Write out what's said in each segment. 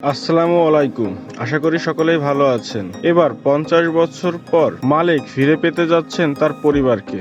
আসসালামু আলাইকুম। আশা করি সকলেই ভালো আছেন। এবার পঞ্চাশ বছর পর মালিক ফিরে পেতে যাচ্ছেন তার পরিবারকে।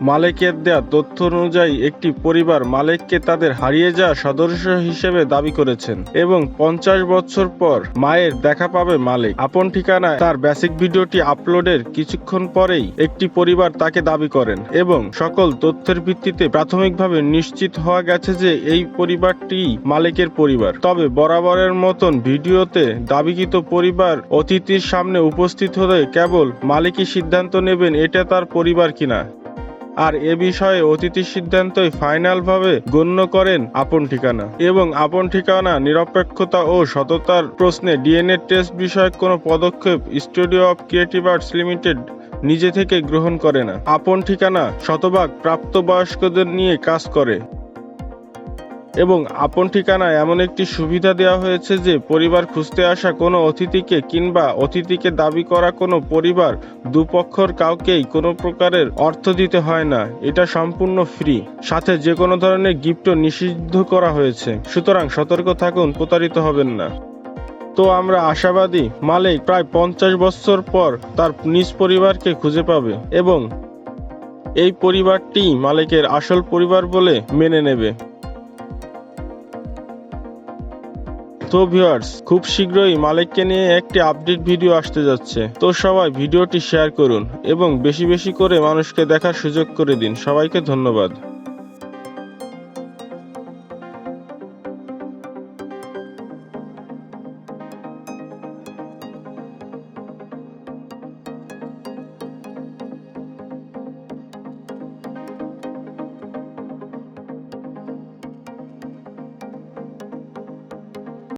মালিকের দেয়া তথ্য অনুযায়ী একটি পরিবার মালেককে তাদের হারিয়ে যাওয়া সদস্য হিসেবে দাবি করেছেন এবং পঞ্চাশ বছর পর মায়ের দেখা পাবে মালিক। আপন ঠিকানায় তার বেসিক ভিডিওটি আপলোডের কিছুক্ষণ পরেই একটি পরিবার তাকে দাবি করেন এবং সকল তথ্যের ভিত্তিতে প্রাথমিকভাবে নিশ্চিত হওয়া গেছে যে এই পরিবারটি মালিকের পরিবার। তবে বরাবরের মতন ভিডিওতে দাবিকৃত পরিবার অতিথির সামনে উপস্থিত হলে কেবল মালিকই সিদ্ধান্ত নেবেন এটা তার পরিবার কিনা। আর এ বিষয়ে অতিথির সিদ্ধান্তই ফাইনালভাবে গণ্য করেন আপন ঠিকানা। এবং আপন ঠিকানা, নিরপেক্ষতা ও সততার প্রশ্নে ডিএনএ টেস্ট বিষয়ক কোনো পদক্ষেপ studio of creative arts limited নিজে থেকে গ্রহণ করে না। আপন ঠিকানা শতভাগ প্রাপ্তবয়স্কদের নিয়ে কাজ করে। এবং আপন ঠিকানায় এমন একটি সুবিধা দেওয়া হয়েছে যে পরিবার খুঁজতে আসা কোনো অতিথিকে কিংবা অতিথিকে দাবি করা কোনো পরিবার দুপক্ষর কাউকেই কোনো প্রকারের অর্থ দিতে হয় না। এটা সম্পূর্ণ ফ্রি। সাথে যে কোনো ধরনের গিফটও নিষিদ্ধ করা হয়েছে। সুতরাং সতর্ক থাকুন, প্রতারিত হবেন না। তো আমরা আশাবাদী মালিক প্রায় পঞ্চাশ বছর পর তার নিজ পরিবারকে খুঁজে পাবে এবং এই পরিবারটি মালিকের আসল পরিবার বলে মেনে নেবে। তো ভিউয়ার্স খুব শীঘ্রই মালিককে নিয়ে একটি আপডেট ভিডিও আসতে যাচ্ছে। তো সবাই ভিডিওটি শেয়ার করুন এবং বেশি বেশি করে মানুষকে দেখার সুযোগ করে দিন। সবাইকে ধন্যবাদ।